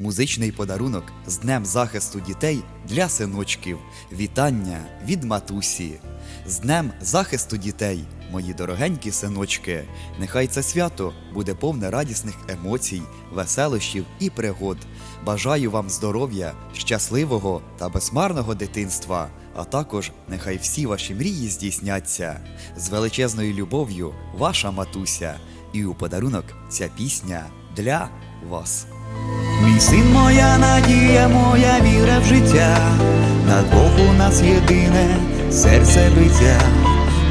Музичний подарунок з Днем захисту дітей для синочків. Вітання від матусі. З Днем захисту дітей, мої дорогенькі синочки. Нехай це свято буде повне радісних емоцій, веселощів і пригод. Бажаю вам здоров'я, щасливого та безмарного дитинства, а також нехай всі ваші мрії здійсняться. З величезною любов'ю, ваша матуся. І у подарунок ця пісня для вас. Мій син, моя надія, моя віра в життя, на двох у нас єдине серце биття,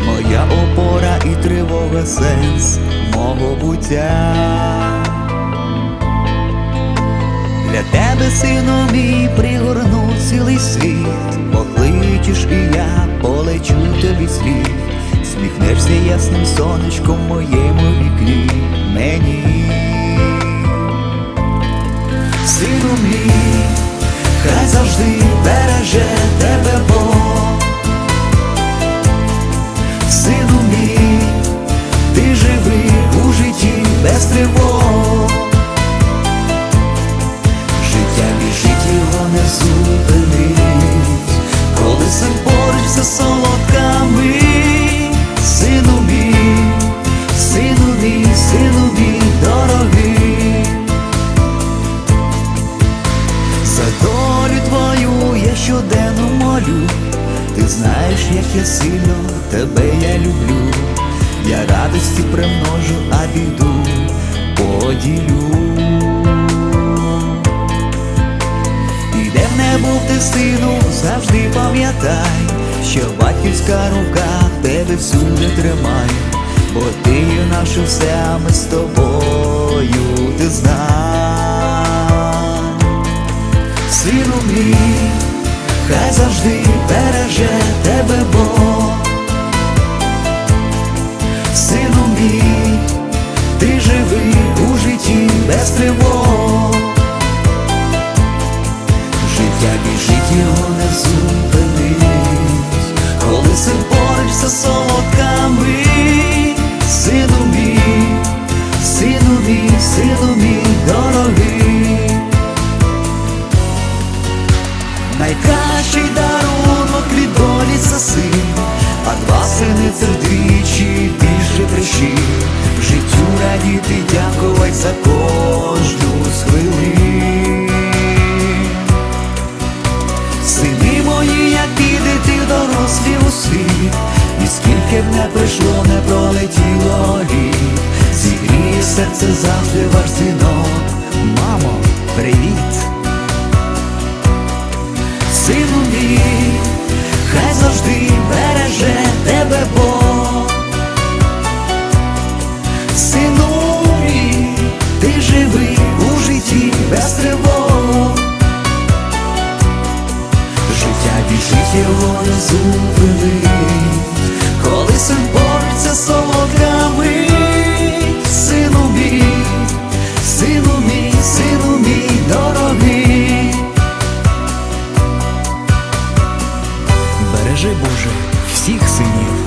моя опора і тривога сенс мого буття. Для тебе, сину мій, пригорну цілий світ, покличеш і я полечу тобі слід, сміхнешся ясним сонечком моєму вікні мені. Ти знаєш, як я сильно тебе я люблю, я радості примножу, а біду поділю. І де б не був ти завжди пам'ятай, що батьківська рука тебе всюди тримає, бо ти є наше все, а ми з тобою ти знай. Сину мій, хай завжди береже тебе Бог. Сину мій, ти живи у житті без тривог. Життя біжить його не зупинить, коли син поруч все солодка мить. Сину мій, сину мій, сину мій дорогий. Найкращий не прийшло, не пролетіло літ, зігріє серце завжди ваш дзвінок. Мамо, привіт, сину мій, хай завжди береже тебе Бог. Сину мій, ти живий у житті без тривог, життя біжить його не зупинить Вісень бореться солодками, сину мій, сину мій, сину мій дорогий. Бережи Боже всіх синів.